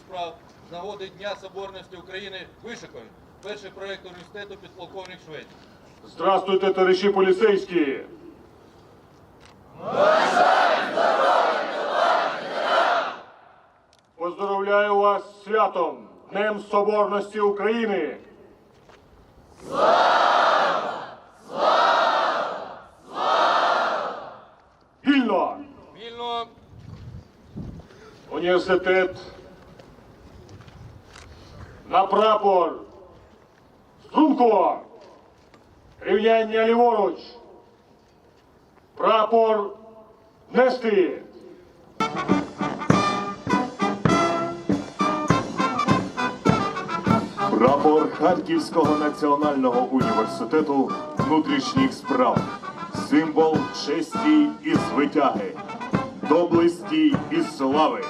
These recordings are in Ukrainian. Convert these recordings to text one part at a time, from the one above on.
справ з нагоди Дня Соборності України вишикають. Перший проєкт університету підполковник Швець. Здравствуйте, товарищи полицейские! Поздравляю вас з святом, Днем Соборності України! Слава! Слава! Вільно! Вільно Університет на прапор. Струнко. Рівняння ліворуч. Прапор нести. Прапор Харківського національного університету внутрішніх справ, символ честі і звитяги, доблесті і слави,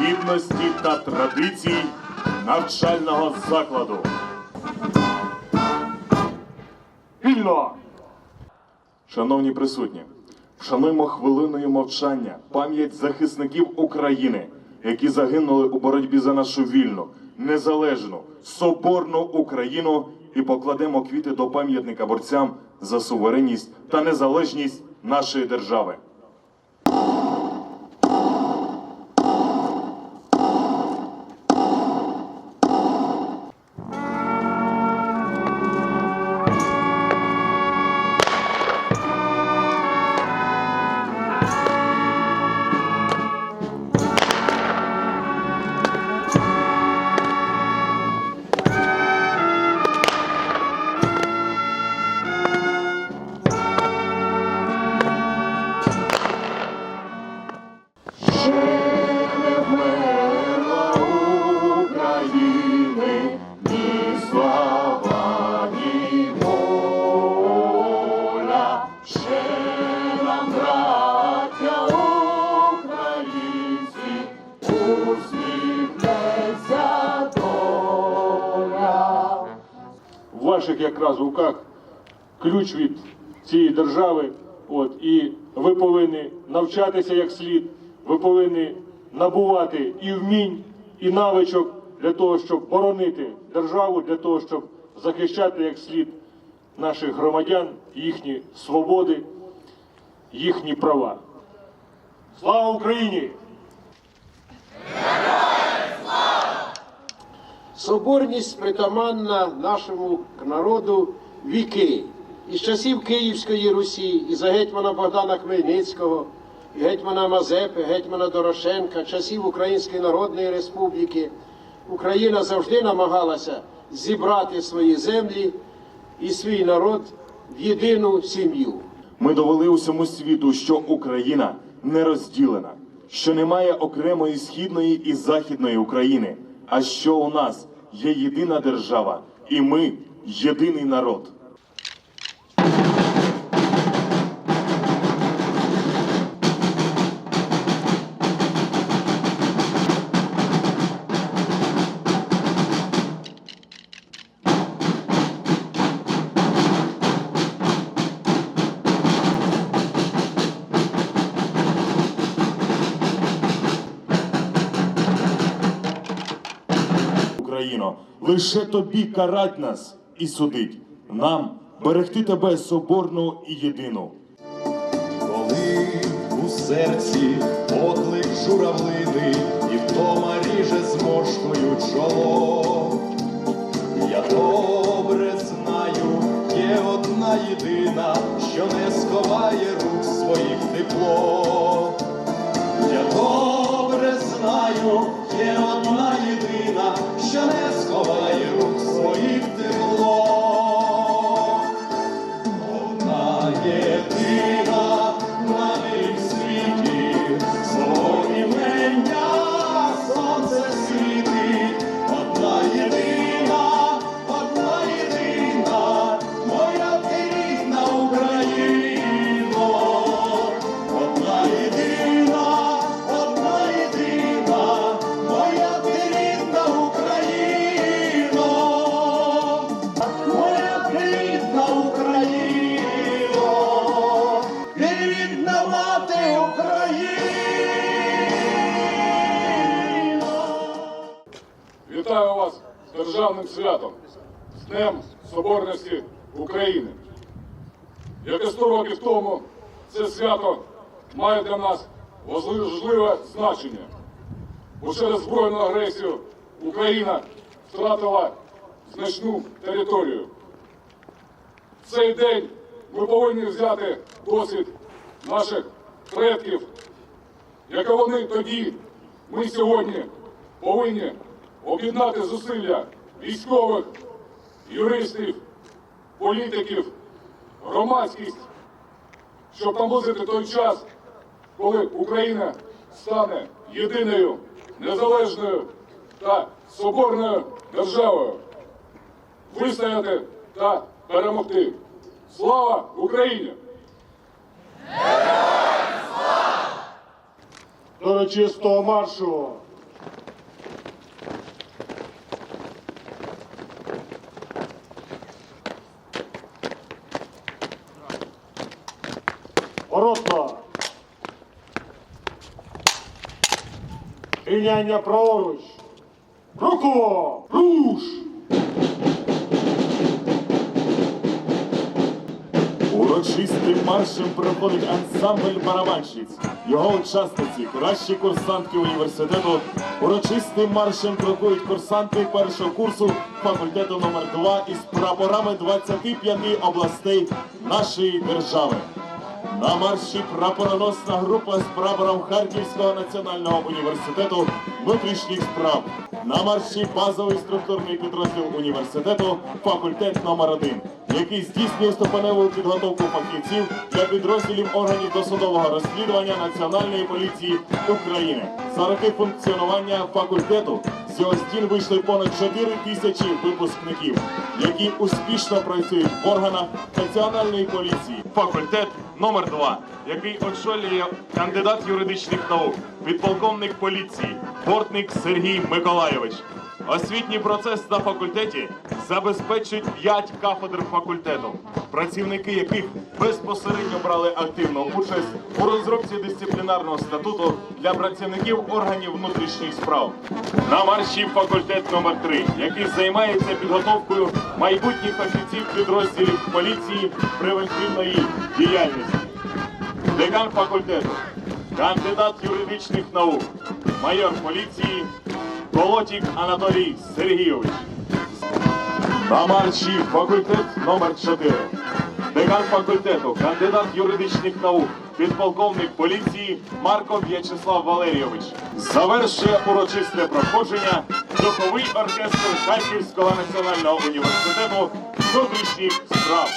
гідності та традицій навчального закладу. Вільно. Шановні присутні, вшануємо хвилиною мовчання пам'ять захисників України, які загинули у боротьбі за нашу вільну, незалежну, соборну Україну і покладемо квіти до пам'ятника борцям за суверенність та незалежність нашої держави. В якраз руках ключ від цієї держави. От, і ви повинні навчатися як слід, ви повинні набувати і вмінь, і навичок для того, щоб боронити державу, для того, щоб захищати як слід наших громадян, їхні свободи, їхні права. Слава Україні! Соборність притаманна нашому народу віки. Із часів Київської Русі, і за гетьмана Богдана Хмельницького, і гетьмана Мазепи, гетьмана Дорошенка, часів Української Народної Республіки, Україна завжди намагалася зібрати свої землі і свій народ в єдину сім'ю. Ми довели усьому світу, що Україна не розділена, що немає окремої східної і західної України, а що у нас є єдина держава, і ми єдиний народ. Лише тобі карать нас і судить. Нам берегти тебе соборну і єдину. Коли у серці поклик журавлини і втома ріже зморшкою чоло. Я добре знаю, є одна єдина, що не сховає рук своїх тепло. Вітаю вас з державним святом, з Днем Соборності України. Як і 100 років тому, це свято має для нас важливе значення, бо через збройну агресію Україна втратила значну територію. В цей день ми повинні взяти досвід наших предків, як вони тоді, ми сьогодні повинні об'єднати зусилля військових, юристів, політиків, громадськість, щоб наблизити той час, коли Україна стане єдиною незалежною та соборною державою, вистояти та перемогти. Слава Україні! До урочистого маршу. Воротно. Рівняння праворуч. Руку! Руш! Урочистим маршем проходить ансамбль барабанщиць. Його учасниці, кращі курсантки університету. Урочистим маршем крокують курсанти першого курсу факультету номер 2 із прапорами 25 областей нашої держави. На марші прапороносна група з прапором Харківського національного університету внутрішніх справ. На марші базовий структурний підрозділ університету факультет номер 1 який здійснює ступеневу підготовку фахівців для підрозділів органів досудового розслідування Національної поліції України. За роки функціонування факультету з його стін вийшли понад 4 тисячі випускників, які успішно працюють в органах Національної поліції. Факультет номер 2 який очолює кандидат юридичних наук, підполковник поліції, Бортник Сергій Миколайович. Освітній процес на факультеті забезпечують 5 кафедр факультету, працівники яких безпосередньо брали активну участь у розробці дисциплінарного статуту для працівників органів внутрішніх справ. На марші факультет номер 3 який займається підготовкою майбутніх фахівців підрозділів поліції превентивної діяльності. Декан факультету, кандидат юридичних наук, майор поліції Колотік Анатолій Сергійович. На марші факультет номер 4 Декан факультету, кандидат юридичних наук, підполковник поліції Марков В'ячеслав Валерійович. Завершує урочисте проходження духовий оркестр Харківського національного університету внутрішніх справ.